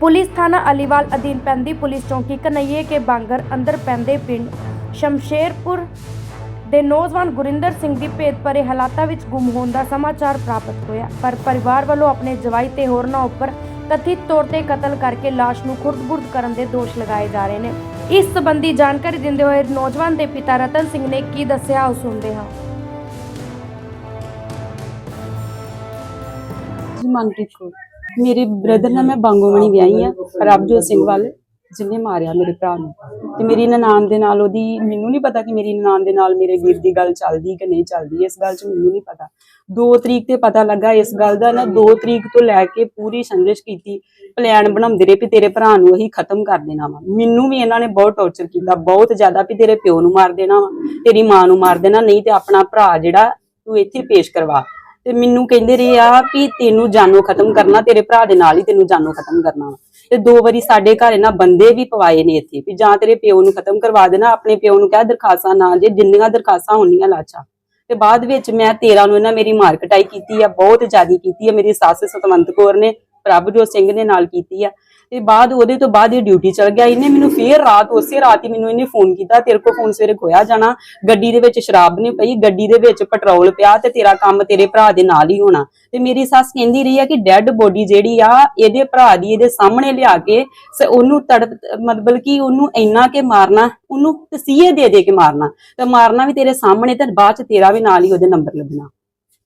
Police ਥਾਣਾ ਅਲੀਵਾਲ ਅਧੀਨ ਪੈਂਦੀ ਪੁਲਿਸ ਚੌਂਕੀ ਕਨਈਏ ਕੇ ਬਾਂਗਰ ਅੰਦਰ ਪੈਂਦੇ ਪਿੰਡ ਸ਼ਮਸ਼ੇਰਪੁਰ ਦੇ ਨੌਜਵਾਨ ਗੁਰਿੰਦਰ ਸਿੰਘ ਦੀ ਭੇਦ ਹਾਲਾਤਾਂ ਵਿੱਚ ਗੁੰਮ ਹੋਣ ਦਾ ਸਮਾਚਾਰ ਪ੍ਰਾਪਤ ਹੋਇਆ। ਪਰ ਪਰਿਵਾਰ ਵੱਲੋਂ ਆਪਣੇ ਜਵਾਈ ਤੇ ਹੋਰਨਾਂ ਉੱਪਰ ਕਥਿਤ ਤੌਰ ਤੇ ਕਤਲ ਕਰਕੇ ਲਾਸ਼ ਨੂੰ ਖੁਰਦ-ਬੁਰਦ ਕਰਨ ਦੇ ਦੋਸ਼ ਲਗਾਏ ਜਾ ਰਹੇ ਨੇ। ਇਸ ਸੰਬੰਧੀ ਜਾਣਕਾਰੀ ਦਿੰਦੇ ਹੋਏ ਨੌਜਵਾਨ ਦੇ ਪਿਤਾ ਰਤਨ ਸਿੰਘ ਨੇ ਕੀ ਦੱਸਿਆ ਉਹ ਸੁਣਦੇ ਹਾਂ। ਜੀ ਮਨਪ੍ਰੀਤ ਕੌਰ। ਮੇਰੇ ਬ੍ਰਦਰ ਨਾਲ ਮੈਂ ਬਾਂਗੋਮਣੀ ਵਿਆਹੀ ਆ ਰਬਜੋਤ ਸਿੰਘ ਵੱਲ, ਜਿਹਨੇ ਮਾਰਿਆ ਮੇਰੇ ਭਰਾ ਨੂੰ। ਤੇ ਮੇਰੀ ਨਨਾਣ ਦੇ ਨਾਲ ਉਹਦੀ, ਮੈਨੂੰ ਨਹੀਂ ਪਤਾ ਕਿ ਮੇਰੀ ਨਨਾਣ ਦੇ ਨਾਲ ਮੇਰੇ ਵੀਰ ਦੀ ਗੱਲ ਚੱਲਦੀ ਕਿ ਨਹੀਂ ਚੱਲਦੀ, ਇਸ ਗੱਲ 'ਚ ਮੈਨੂੰ ਨਹੀਂ ਪਤਾ। 2 ਤਰੀਕ ਤੇ ਪਤਾ ਲੱਗਾ, ਇਸ ਗੱਲ ਦਾ ਨਾ 2 ਤਰੀਕ ਤੋਂ ਲੈ ਕੇ ਪੂਰੀ ਸੰਘਰਸ਼ ਕੀਤੀ ਪਲਾਨ ਬਣਾਉਂਦੇ ਰਹੇ ਵੀ ਤੇਰੇ ਭਰਾ ਨੂੰ ਅਸੀਂ ਖਤਮ ਕਰ ਦੇਣਾ ਵਾ। ਮੈਨੂੰ ਵੀ ਇਹਨਾਂ ਨੇ ਬਹੁਤ ਟੌਰਚਰ ਕੀਤਾ, ਬਹੁਤ ਜ਼ਿਆਦਾ ਵੀ ਤੇਰੇ ਪਿਓ ਨੂੰ ਮਾਰ ਦੇਣਾ ਵਾ, ਤੇਰੀ ਮਾਂ ਨੂੰ ਮਾਰ ਦੇਣਾ, ਨਹੀਂ ਤੇ ਆਪਣਾ ਭਰਾ ਜਿਹੜਾ ਤੂੰ ਇੱਥੇ ਪੇਸ਼ ਕਰਵਾ। ਤੇ ਮੈਨੂੰ ਕਹਿੰਦੇ ਰਹੇ ਆ ਵੀ ਤੈਨੂੰ ਜਾਨੋਂ ਖਤਮ ਕਰਨਾ, ਤੇਰੇ ਭਰਾ ਦੇ ਨਾਲ ਹੀ ਤੈਨੂੰ ਜਾਨੋਂ ਖਤਮ ਕਰਨਾ ਤੇ ਦੋ ਵਾਰੀ ਸਾਡੇ ਘਰ ਇਹਨਾਂ ਬੰਦੇ ਵੀ ਪਵਾਏ ਨੇ ਇੱਥੇ ਵੀ ਜਾਂ ਤੇਰੇ ਪਿਓ ਨੂੰ ਖਤਮ ਕਰਵਾ ਦੇਣਾ, ਆਪਣੇ ਪਿਓ ਨੂੰ ਕਹਿ ਦਰਖਾਸਤਾਂ ਨਾ ਜੇ ਜਿੰਨੀਆਂ ਦਰਖਾਸਤਾਂ ਹੁੰਦੀਆਂ ਲਾਚਾ। ਤੇ ਬਾਅਦ ਵਿੱਚ ਮੈਂ 13 ਨੂੰ ਇਹਨਾਂ ਮੇਰੀ ਮਾਰ ਕਟਾਈ ਕੀਤੀ ਆ, ਬਹੁਤ ਜ਼ਿਆਦੀ ਕੀਤੀ ਆ, ਮੇਰੀ ਸੱਸ ਸਤਵੰਤ ਕੌਰ ਨੇ ਪ੍ਰਭਜੋਤ ਸਿੰਘ ਨੇ ਨਾਲ ਕੀਤੀ ਆ। ਤੇ ਬਾਅਦ ਉਹਦੇ ਤੋਂ ਬਾਅਦ ਇਹ ਡਿਊਟੀ ਚਲ ਗਿਆ। ਇਹਨੇ ਮੈਨੂੰ ਫੇਰ ਰਾਤ, ਉਸੇ ਰਾਤ ਹੀ ਮੈਨੂੰ ਇਹਨੇ ਫੋਨ ਕੀਤਾ, ਤੇਰੇ ਕੋਲ ਫੋਨ ਸਵੇਰੇ ਖੋਇਆ ਜਾਣਾ। ਗੱਡੀ ਦੇ ਵਿੱਚ ਸ਼ਰਾਬ ਨਹੀਂ ਪਈ, ਗੱਡੀ ਦੇ ਵਿੱਚ ਪੈਟਰੋਲ ਪਿਆ ਤੇ ਤੇਰਾ ਕੰਮ ਤੇਰੇ ਭਰਾ ਦੇ ਨਾਲ ਹੀ ਹੋਣਾ। ਤੇ ਮੇਰੀ ਸੱਸ ਕਹਿੰਦੀ ਰਹੀ ਆ ਕਿ ਡੈੱਡ ਬੋਡੀ ਜਿਹੜੀ ਆ, ਇਹਦੇ ਭਰਾ ਦੀ ਇਹਦੇ ਸਾਹਮਣੇ ਲਿਆ ਕੇ ਉਹਨੂੰ ਤੜਪ, ਮਤਲਬ ਕਿ ਉਹਨੂੰ ਇੰਨਾ ਕੇ ਮਾਰਨਾ, ਉਹਨੂੰ ਤਸੀਹੇ ਦੇ ਦੇ ਕੇ ਮਾਰਨਾ। ਤੇ ਮਾਰਨਾ ਵੀ ਤੇਰੇ ਸਾਹਮਣੇ ਤੇ ਬਾਅਦ ਚ ਤੇਰਾ ਵੀ ਨਾਲ ਹੀ ਉਹਦੇ ਨੰਬਰ ਲੱਗਣਾ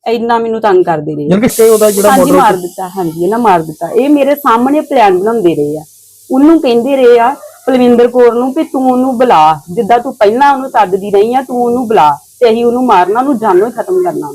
ਇੰਨਾ ਮੈਨੂੰ ਤੰਗ ਕਰਦੇ ਰਹੇ। ਯਾਨੀ ਕਿ ਉਹਦਾ ਜਿਹੜਾ ਹਾਂਜੀ ਮਾਰ ਦਿੱਤਾ ਹਾਂਜੀ ਇਹਨਾਂ ਮਾਰ ਦਿੱਤਾ। ਇਹ ਮੇਰੇ ਸਾਹਮਣੇ ਪਲਾਨ ਬਣਾਉਂਦੇ ਰਹੇ ਆ। ਉਹਨੂੰ ਕਹਿੰਦੇ ਰਹੇ ਆ ਪਲਵਿੰਦਰ ਕੌਰ ਨੂੰ ਵੀ ਤੂੰ ਉਹਨੂੰ ਬੁਲਾ। ਜਿੱਦਾਂ ਤੂੰ ਪਹਿਲਾਂ ਉਹਨੂੰ ਸੱਦਦੀ ਰਹੀ ਆ ਤੂੰ ਉਹਨੂੰ ਬੁਲਾ ਤੇ ਅਸੀਂ ਉਹਨੂੰ ਮਾਰਨਾ ਉਹਨੂੰ ਜਾਨੋਂ ਹੀ ਖਤਮ ਕਰਨਾ।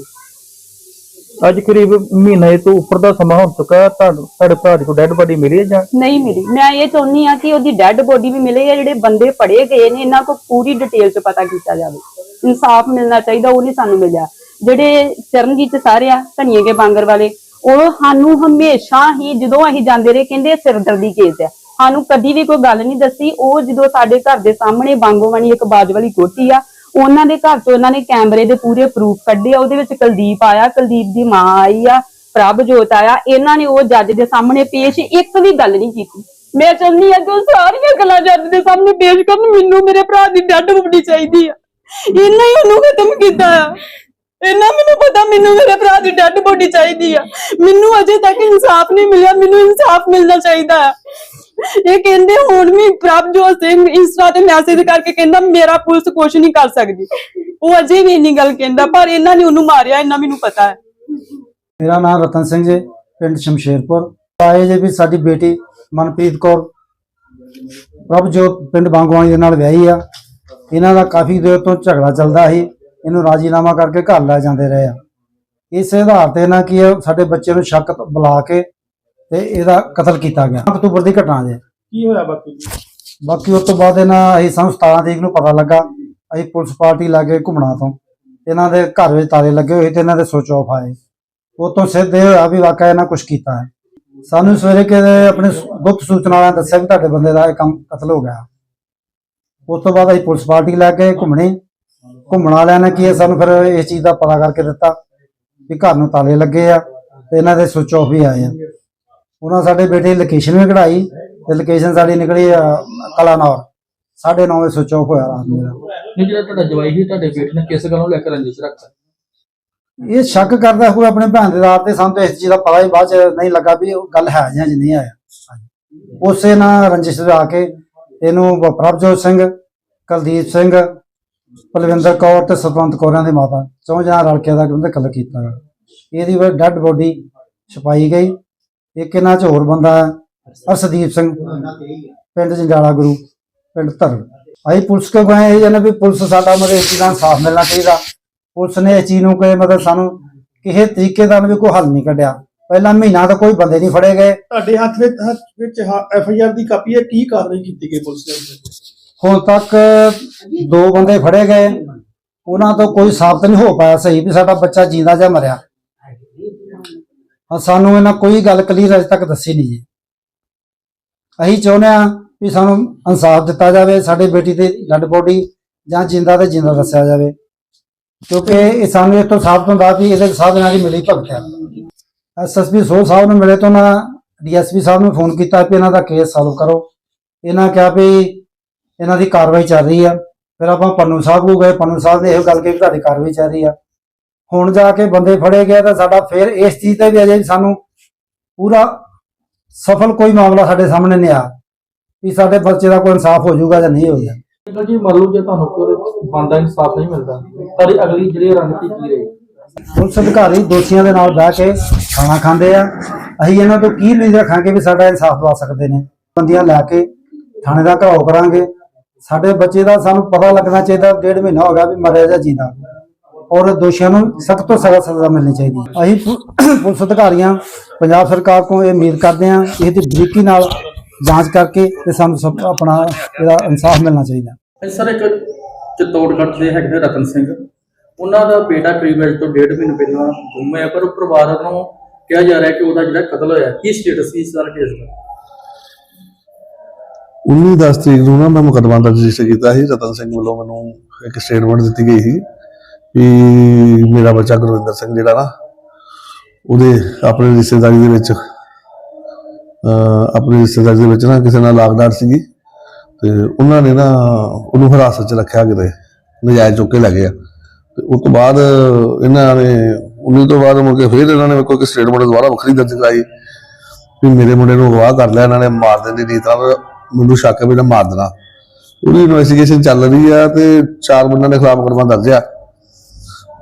ਅੱਜ ਕਰੀਬ ਮਹੀਨੇ ਤੋਂ ਉੱਪਰ ਦਾ ਸਮਾਂ ਹੋ ਚੁੱਕਾ ਤੁਹਾਨੂੰ ਤੁਹਾਡੇ ਦੀ ਕੋਈ ਡੈਡ ਬੋਡੀ ਮਿਲੀ ਹੈ ਜਾਂ? ਨਹੀਂ ਮਿਲੀ। ਮੈਂ ਇਹ ਚਾਹੁੰਦੀ ਆ ਕਿ ਉਹਦੀ ਡੈੱਡ ਬੋਡੀ ਵੀ ਮਿਲੇ ਜਾਂ ਜਿਹੜੇ ਬੰਦੇ ਫੜੇ ਗਏ ਨੇ ਇਹਨਾਂ ਕੋ ਪੂਰੀ ਡਿਟੇਲ ਚ ਪਤਾ ਕੀਤਾ ਜਾਵੇ। ਇਨਸਾਫ ਮਿਲਣਾ ਚਾਹੀਦਾ ਉਹ ਨਹੀਂ ਸਾਨੂੰ ਮਿਲਿਆ। ਜਿਹੜੇ ਚਰਨਜੀਤ ਸਾਰੇ ਆ ਧਨੀਏ ਕੇ ਬਾਂਗਰ ਵਾਲੇ, ਉਹ ਸਾਨੂੰ ਹਮੇਸ਼ਾ ਹੀ ਜਦੋਂ ਅਸੀਂ ਜਾਂਦੇ ਰਹੇ, ਕਹਿੰਦੇ ਸਿਰਦਰਦੀ ਕੇਸ ਆ। ਸਾਨੂੰ ਕਦੀ ਵੀ ਕੋਈ ਗੱਲ ਨਹੀਂ ਦੱਸੀ, ਉਹ ਜਦੋਂ ਸਾਡੇ ਘਰ ਦੇ ਸਾਹਮਣੇ ਬਾਂਗੋਵਾਣੀ ਇੱਕ ਬਾਜ ਵਾਲੀ ਕੋਠੀ ਆ, ਉਹਨਾਂ ਦੇ ਘਰ ਤੋਂ ਉਹਨਾਂ ਨੇ ਕੈਮਰੇ ਦੇ ਪੂਰੇ ਪ੍ਰੂਫ ਕੱਢੇ ਆ, ਉਹਦੇ ਵਿੱਚ ਕੁਲਦੀਪ ਆਇਆ, ਕੁਲਦੀਪ ਦੀ ਮਾਂ ਆਈ ਆ, ਪ੍ਰਭਜੋਤ ਆਇਆ, ਇਹਨਾਂ ਨੇ ਉਹ ਜੱਜ ਦੇ ਸਾਹਮਣੇ ਪੇਸ਼ ਇੱਕ ਵੀ ਗੱਲ ਨਹੀਂ ਕੀਤੀ। ਮੈਂ ਚਾਹੁੰਦੀ ਆ ਕਿ ਉਹ ਸਾਰੀਆਂ ਗੱਲਾਂ ਜੱਜ ਦੇ ਸਾਹਮਣੇ ਪੇਸ਼ ਕਰਨ, ਮੈਨੂੰ ਮੇਰੇ ਭਰਾ ਦੀ ਡੱਡ ਬੁੱਢੀ ਚਾਹੀਦੀ ਆ। ਇਹਨਾਂ ਹੀ ਉਹਨੂੰ ਖਤਮ ਕੀਤਾ ਆ। ਇਹਨਾਂ ਮੈਨੂੰ ਪਤਾ, ਮੈਨੂੰ ਮੇਰੇ ਭਰਾ ਦੀ ਡੈਡ ਬੋਡੀ ਚਾਹੀਦੀ ਆ। ਮੈਨੂੰ ਅਜੇ ਤੱਕ ਇਨਸਾਫ ਨਹੀਂ ਮਿਲਿਆ, ਮੈਨੂੰ ਇਨਸਾਫ ਮਿਲਣਾ ਚਾਹੀਦਾ ਆ। ਇਹ ਕਹਿੰਦੇ ਹੁਣ ਵੀ ਪ੍ਰਭਜੋਤ ਸਿੰਘ ਇੰਸਟਾ ਤੇ ਮੈਸੇਜ ਕਰਕੇ ਕਹਿੰਦਾ ਮੇਰਾ ਪੁਲਿਸ ਕੁਝ ਨਹੀਂ ਕਰ ਸਕਦੀ। ਉਹ ਅਜੇ ਵੀ ਇੰਨੀ ਗੱਲ ਕਹਿੰਦਾ, ਪਰ ਇਹਨਾਂ ਨੇ ਉਹਨੂੰ ਮਾਰਿਆ ਇਹਨਾਂ ਮੈਨੂੰ ਪਤਾ ਹੈ। ਮੇਰਾ ਨਾਮ ਰਤਨ ਸਿੰਘ ਜੀ, ਪਿੰਡ ਸ਼ਮਸ਼ੇਰਪੁਰ। ਆਏ ਜੇ ਵੀ ਸਾਡੀ ਬੇਟੀ ਮਨਪ੍ਰੀਤ ਕੌਰ। ਪ੍ਰਭਜੋਤ ਪਿੰਡ ਬਾਂਗਵਾਨੀ ਦੇ ਨਾਲ ਵਿਆਹੀ ਆ। ਇਹਨਾਂ ਦਾ ਕਾਫੀ ਦੇਰ ਤੋਂ ਝਗੜਾ ਚੱਲਦਾ ਸੀ। ਇਹਨੂੰ ਰਾਜੀਨਾਮਾ ਕਰਕੇ ਘਰ ਲੈ ਜਾਂਦੇ ਰਹੇ ਆ। ਇਸ ਆਧਾਰ ਤੇ ਨਾ ਕੀ ਸਾਡੇ ਬੱਚੇ ਨੂੰ ਸ਼ੱਕ ਬੁਲਾ ਕੇ ਤੇ ਇਹਦਾ ਕਤਲ ਕੀਤਾ ਗਿਆ। ਅਕਤੂਬਰ ਦੀ ਘਟਨਾ ਜੇ। ਕੀ ਹੋਇਆ ਬਾਕੀ ਬਾਕੀ ਉਸ ਤੋਂ ਬਾਅਦ ਇਹਨਾਂ ਅਸੀਂ ਸਾਨੂੰ 17 ਤਰੀਕ ਨੂੰ ਪਤਾ ਲੱਗਾ ਅਸੀਂ ਪੁਲਿਸ ਪਾਰਟੀ ਲਾਗੇ ਘੁੰਮਣਾ ਤੋਂ। ਇਹਨਾਂ ਦੇ ਘਰ ਵਿੱਚ ਤਾਲੇ ਲੱਗੇ ਹੋਏ ਤੇ ਇਹਨਾਂ ਦੇ ਸੁਚ ਆਫ ਆਏ। ਉਹ ਤੋਂ ਸਿੱਧ ਇਹ ਹੋਇਆ ਵੀ ਵਾਕਿਆ ਇਹਨਾਂ ਕੁਝ ਕੀਤਾ ਹੈ। ਸਾਨੂੰ ਸਵੇਰੇ ਕਿਤੇ ਆਪਣੇ ਗੁਪਤ ਸੂਚਨਾ ਵਾਲਿਆਂ ਦੱਸਿਆ ਵੀ ਤੁਹਾਡੇ ਬੰਦੇ ਦਾ ਇਹ ਕੰਮ ਕਤਲ ਹੋ ਗਿਆ। ਉਸ ਤੋਂ ਬਾਅਦ ਅਸੀਂ ਪੁਲਿਸ ਪਾਰਟੀ ਲੈ ਕੇ ਘੁੰਮਣੇ। ਘੁੰਮਣ ਵਾਲਿਆਂ ਨੇ ਕੀ ਹੈ ਸਾਨੂੰ ਫਿਰ ਇਸ ਚੀਜ਼ ਦਾ ਪਤਾ ਕਰਕੇ ਦਿੱਤਾ ਵੀ ਘਰ ਨੂੰ ਤਾਲੇ ਲੱਗੇ ਆ ਤੇ ਇਹਨਾਂ ਦੇ ਸੁਚ ਆਫ ਵੀ ਆਏ ਆ। ਉਹਨਾਂ ਸਾਡੇ ਬੇਟੇ ਦੀ ਲੋਕੇਸ਼ਨ ਵੀ ਕਢਾਈ ਤੇ ਲੋਕੇਸ਼ਨ ਸਾਡੀ ਨਿਕਲੀ ਕਲਾਨੌਰ। 9:30 ਵਜੇ ਸੁਚ ਆਫ ਹੋਇਆ ਰਾਤ ਨੂੰ ਇਹਦਾ। ਨਹੀਂ ਜਿਹੜਾ ਤੁਹਾਡਾ ਜਵਾਈ ਸੀ ਤੁਹਾਡੇ ਬੇਟੇ ਨੇ ਕਿਸ ਗੱਲ ਨੂੰ ਲੈ ਕੇ ਰੰਜਿਸ਼ ਰੱਖਦਾ ਇਹ ਸ਼ੱਕ ਕਰਦਾ ਹੋਇਆ ਆਪਣੇ ਭੈਣ ਦੇ ਰਾਤ ਤੇ ਸਾਨੂੰ ਤਾਂ ਇਸ ਚੀਜ਼ ਦਾ ਪਤਾ ਹੀ ਬਾਅਦ ਚ ਨਹੀਂ ਲੱਗਾ ਵੀ ਉਹ ਗੱਲ ਹੈ ਜਾਂ ਨਹੀਂ ਆਇਆ ਉਸੇ ਨਾਲ ਰੰਜਿਸ਼ ਦੇ ਆ ਕੇ ਇਹਨੂੰ ਪ੍ਰਭਜੋਤ ਸਿੰਘ ਕੁਲਦੀਪ ਸਿੰਘ ਪਲਵਿੰਦਰ ਕੌਰ ਤੇ ਸਤਵੰਤ ਕੌਰਾਂ ਦੀ ਮਾਤਾ, ਚੌਂ ਜਣਾ ਰਲ ਕੇ ਦਾ ਕਹਿੰਦੇ ਕਤਲ ਕੀਤਾ। ਇਹਦੀ ਡੈੱਡ ਬੋਡੀ ਛਪਾਈ ਗਈ। ਇੱਕ ਇਹਨਾਂ ਚ ਹੋਰ ਬੰਦਾ ਅਰਸ਼ਦੀਪ ਸਿੰਘ। ਪਿੰਡ ਜੰਡਾਲਾ ਗੁਰੂ, ਪਿੰਡ ਧਰ ਅਸੀਂ ਪੁਲਿਸ ਕੋ ਗਏ ਇਹ ਜਨ ਵੀ ਪੁਲਿਸ ਸਾਡਾ ਮਤਲਬ ਇਸ ਦਾ ਇਨਸਾਫ ਮਿਲਣਾ ਚਾਹੀਦਾ। ਪੁਲਿਸ ਨੇ ਇਸ ਚੀਜ਼ ਨੂੰ ਕੋਈ ਮਤਲਬ ਸਾਨੂੰ ਕਿਸੇ ਤਰੀਕੇ ਦਾ ਵੀ ਕੋਈ ਹੱਲ ਨਹੀਂ ਕੱਢਿਆ। ਪਹਿਲਾਂ ਮਹੀਨਾ ਤਾਂ ਕੋਈ ਬੰਦੇ ਨਹੀਂ ਫੜੇ ਗਏ। ਤੁਹਾਡੇ ਹੱਥ ਵਿੱਚ ਹੱਥ ਵਿੱਚ ਐਫ ਆਈ ਆਰ ਦੀ ਕਾਪੀ ਹੈ, ਕੀ ਕਾਰਵਾਈ ਕੀਤੀ ਗਈ ਪੁਲਿਸ ਨੇ ਹੁਣ ਤੱਕ ਦੋ ਬੰਦੇ ਫੜੇ ਗਏ। ਉਹਨਾਂ ਤੋਂ ਕੋਈ ਸਾਬਤ ਨਹੀਂ ਹੋ ਪਾਇਆ ਸਹੀ ਵੀ ਸਾਡਾ ਬੱਚਾ ਜਿੰਦਾ ਜਾਂ ਮਰਿਆ। ਹਾਂ ਸਾਨੂੰ ਇਹਨਾਂ ਕੋਈ ਗੱਲ ਕਲੀਅਰ ਅਜੇ ਤੱਕ ਦੱਸੀ ਨਹੀਂ ਜੀ। ਅਸੀਂ ਚਾਹੁੰਦੇ ਆ ਵੀ ਸਾਨੂੰ ਇਨਸਾਫ ਦਿੱਤਾ ਜਾਵੇ, ਸਾਡੇ ਬੇਟੀ ਦੇ ਡੈਡ ਬੋਡੀ ਜਾਂ ਜਿੰਦਾ ਤੇ ਜਿੰਦਾ ਦੱਸਿਆ ਜਾਵੇ। ਕਿਉਂਕਿ ਇਹ ਸਾਨੂੰ ਇਹ ਤੋਂ ਸਾਬਤ ਹੁੰਦਾ ਵੀ ਇਹਦੇ ਸਾਧ ਨਾਲ ਹੀ ਮਿਲੀ ਭਗਤ ਹੈ। ਐਸਐਸਪੀ ਸੋਹ ਸਾਹਿਬ ਨੂੰ ਮਿਲੇ ਤੋਂ ਨਾ ਡੀਐਸਪੀ ਸਾਹਿਬ ਨੂੰ ਫੋਨ ਕੀਤਾ ਵੀ ਇਹਨਾਂ ਦਾ ਕੇਸ ਸੋਲਵ ਕਰੋ। ਇਹਨਾਂ ਕਿਹਾ ਵੀ ਇਹਨਾਂ ਦੀ ਕਾਰਵਾਈ ਚੱਲ ਰਹੀ ਆ। ਫਿਰ ਆਪਾਂ ਪੰਨੂ ਸਾਹਿਬ ਨੂੰ ਗਏ ਪੰਨੂ ਸਾਹਿਬ ਨੇ ਇਹੋ ਗੱਲ ਕਹੀ ਤੁਹਾਡੀ ਕਾਰਵਾਈ ਚੱਲ ਰਹੀ ਆ। ਹੁਣ ਜਾ ਕੇ ਬੰਦੇ ਫੜੇ ਗਏ ਤਾਂ ਸਾਡਾ ਫਿਰ ਇਸ ਚੀਜ਼ ਤੇ ਵੀ ਅਜੇ ਸਾਨੂੰ ਪੂਰਾ ਸਫਲ ਕੋਈ ਮਾਮਲਾ ਸਾਡੇ ਸਾਹਮਣੇ ਨਹੀਂ ਆ ਵੀ ਸਾਡੇ ਬੱਚੇ ਦਾ ਕੋਈ ਇਨਸਾਫ ਹੋ ਜਾਊਗਾ ਜਾਂ ਨਹੀਂ ਹੋਊਗਾ ਅੰਕਲ ਜੀ ਮੰਨ ਲਓ ਜੇ ਤੁਹਾਨੂੰ ਕੋਈ ਬਣਦਾ ਇਨਸਾਫ ਨਹੀਂ ਮਿਲਦਾ ਤੁਹਾਡੀ ਅਗਲੀ ਜਿਹੜੀ ਰਣਨੀਤੀ ਕੀ ਰਹੇਗੀ? ਪੁਲਿਸ ਅਧਿਕਾਰੀ ਦੋਸ਼ੀਆਂ ਦੇ ਨਾਲ ਬਹਿ ਕੇ ਖਾਣਾ ਖਾਂਦੇ ਆ। ਅਸੀਂ ਇਹਨਾਂ ਤੋਂ ਕੀ ਉਮੀਦ ਰੱਖਾਂਗੇ ਵੀ ਸਾਡਾ ਇਨਸਾਫ ਦਵਾ ਸਕਦੇ ਨੇ। ਬੰਦੀਆਂ ਲੈ ਕੇ ਥਾਣੇ ਦਾ ਘਰਾਓ ਕਰਾਂਗੇ। ਸਾਡੇ ਬੱਚੇ ਦਾ ਸਾਨੂੰ ਪਤਾ ਲੱਗਣਾ ਚਾਹੀਦਾ, ਡੇਢ ਮਹੀਨਾ ਹੋ ਗਿਆ ਵੀ ਮਰਿਆ ਜਾਂ ਜੀਦਾ। ਔਰ ਦੋਸ਼ੀਆਂ ਨੂੰ ਸਖਤ ਤੋਂ ਸਖਤ ਸਜ਼ਾ ਮਿਲਣੀ ਚਾਹੀਦੀ ਹੈ। ਅਸੀਂ ਪੁ- ਪੁਲਿਸ ਅਧਿਕਾਰੀਆਂ, ਪੰਜਾਬ ਸਰਕਾਰ ਤੋਂ ਇਹ ਉਮੀਦ ਕਰਦੇ ਹਾਂ ਕਿ ਇਹਦੀ ਬਰੀਕੀ ਨਾਲ ਜਾਂਚ ਕਰਕੇ ਤੇ ਸਾਨੂੰ ਸਭ ਆਪਣਾ ਇਹਦਾ ਇਨਸਾਫ ਮਿਲਣਾ ਚਾਹੀਦਾ। ਇਹ ਸਰ, ਇੱਕ ਚਿੱਤੌੜਗੜ੍ਹ ਦੇ ਹੈਗੇ ਨੇ ਰਤਨ ਸਿੰਘ। ਉਹਨਾਂ ਦਾ ਬੇਟਾ ਕਰੀਬ ਅੱਜ ਤੋਂ ਡੇਢ ਮਹੀਨੇ ਪਹਿਲਾਂ ਗੁੰਮ ਹੋਇਆ, ਪਰ ਉਹ ਪਰਿਵਾਰ ਨੂੰ ਕਿਹਾ ਜਾ ਰਿਹਾ ਕਿ ਉਹਦਾ ਜਿਹੜਾ ਕਤਲ ਹੋਇਆ, ਕੀ ਸਟੇਟਸ ਸੀ ਇਸ ਸਾਰਾ ਕੇਸ ਦਾ? 19 ਦਸ ਤਰੀਕ ਨੂੰ ਨਾ ਮੈਂ ਮੁਕੱਦਮਾ ਦਰਜ ਰਜਿਸਟਰ ਕੀਤਾ ਸੀ, ਰਤਨ ਸਿੰਘ ਵੱਲੋਂ ਮੈਨੂੰ ਇੱਕ ਸਟੇਟਮੈਂਟ ਦਿੱਤੀ ਗਈ ਸੀ ਵੀ ਮੇਰਾ ਬੱਚਾ ਗੁਰਵਿੰਦਰ ਸਿੰਘ ਜਿਹੜਾ ਨਾ, ਉਹਦੇ ਆਪਣੇ ਰਿਸ਼ਤੇਦਾਰੀ ਦੇ ਵਿੱਚ, ਅਹ ਆਪਣੀ ਰਿਸ਼ਤੇਦਾਰੀ ਦੇ ਵਿੱਚ ਨਾ ਕਿਸੇ ਨਾਲ ਲਾਗਡਾਟ ਸੀਗੀ ਤੇ ਉਹਨਾਂ ਨੇ ਨਾ ਉਹਨੂੰ ਹਿਰਾਸਤ 'ਚ ਰੱਖਿਆ ਕਿਤੇ, ਨਜਾਇਜ਼ ਚੁੱਕ ਕੇ ਲੈ ਗਏ ਤੇ ਉਸ ਤੋਂ ਬਾਅਦ ਇਹਨਾਂ ਨੇ 19 ਤੋਂ ਬਾਅਦ ਮੁੜ ਕੇ ਫਿਰ ਇਹਨਾਂ ਨੇ ਮੇਰੇ ਕੋਲ ਇੱਕ ਸਟੇਟਮੈਂਟ ਦੁਬਾਰਾ ਵੱਖਰੀ ਦਰਜ ਕਰਾਈ ਵੀ ਮੇਰੇ ਮੁੰਡੇ ਨੂੰ ਅਗਵਾ ਕਰ ਲਿਆ, ਇਹਨਾਂ ਨੇ ਮਾਰ ਦੇਣ ਦੀ ਨੀਤ ਨਾਲ ਮੈਨੂੰ ਸ਼ੱਕ ਹੈ ਵੀ ਮਾਰ ਦੇਣਾ। ਉਹਦੀ ਇਨਵੈਸਟੀਗੇਸ਼ਨ ਚੱਲ ਰਹੀ ਆ ਤੇ ਚਾਰ ਬੰਦਿਆਂ ਦੇ ਖਿਲਾਫ ਮੁਕੱਦਮਾ ਦਰਜ ਆ।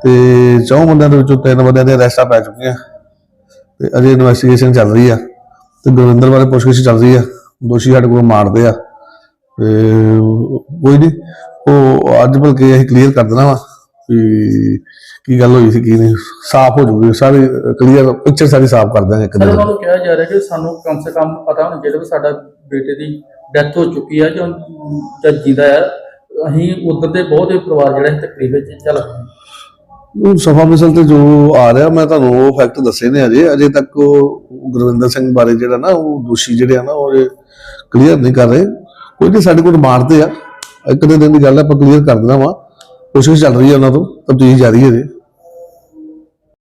ਤੇ ਚੌਂ ਬੰਦਿਆਂ ਦੇ ਵਿੱਚੋਂ ਤਿੰਨ ਬੰਦਿਆਂ ਦੇ ਅਰੈਸਟਾਂ ਪੈ ਚੁੱਕੀਆਂ। ਤੇ ਅਜੇ ਇਨਵੈਸਟੀਗੇਸ਼ਨ ਚੱਲ ਰਹੀ ਆ। ਤੇ ਗੁਰਵਿੰਦਰ ਬਾਰੇ ਪੁੱਛਗਿੱਛ ਚੱਲ ਰਹੀ ਆ। ਦੋਸ਼ੀ ਸਾਡੇ ਕੋਲ ਮਾਰਦੇ ਆ। ਤੇ ਕੋਈ ਨਹੀਂ ਉਹ ਅੱਜ ਬਲਕਿ ਅਸੀਂ ਕਲੀਅਰ ਕਰ ਦੇਣਾ ਵਾ ਵੀ ਕੀ ਗੱਲ ਹੋਈ ਸੀ ਕੀ ਨਹੀਂ। ਸਾਫ਼ ਹੋ ਜੂਗੀ ਸਾਰੀ ਕਲੀਅਰ ਪਿਕਚਰ ਸਾਰੀ ਸਾਫ਼ ਕਰ ਦਾਂਗੇ ਇੱਕ ਦਿਨ ਉਹਨਾਂ ਨੂੰ ਕਿਹਾ ਜਾ ਰਿਹਾ ਕਿ ਸਾਨੂੰ ਕਮ ਸੇ ਕਮ ਪਤਾ ਹੋਣਾ ਚਾਹੀਦਾ ਵੀ ਸਾਡਾ ਬੇਟੇ ਦੀ ਡੈਥ ਹੋ ਚੁੱਕੀ ਹੈ ਜਾਂ ਜਾਂ ਜਿੰਦਾ ਹੈ ਅਸੀਂ ਉਧਰ ਦੇ ਬਹੁਤ ਹੀ ਪਰਿਵਾਰ ਜਿਹੜਾ ਇਸ ਤਕਲੀਫ ਵਿੱਚ ਚੱਲ। ਸਫਾ ਮਿਸਲ ਤੇ ਜੋ ਆ ਰਿਹਾ, ਮੈਂ ਤੁਹਾਨੂੰ ਉਹ ਫੈਕਟ ਦੱਸੇ ਨੇ ਅਜੇ। ਅਜੇ ਤੱਕ ਉਹ ਗੁਰਵਿੰਦਰ ਸਿੰਘ ਬਾਰੇ ਜਿਹੜਾ ਨਾ, ਉਹ ਦੋਸ਼ੀ ਜਿਹੜੇ ਆ ਨਾ, ਉਹ ਕਲੀਅਰ ਨਹੀਂ ਕਰ ਰਹੇ। ਕੋਈ ਨਹੀਂ, ਸਾਡੇ ਕੋਲ ਮਾਰਦੇ ਆ। ਇੱਕ ਦੇ ਦਿਨ ਦੀ ਗੱਲ ਆਪਾਂ ਕਲੀਅਰ ਕਰ ਦੇਣਾ ਵਾ। ਕੋਸ਼ਿਸ਼ ਚੱਲ ਰਹੀ ਹੈ ਉਹਨਾਂ ਤੋਂ ਤਬਦੀਲ ਜਾਰੀ ਹੈ ਜੀ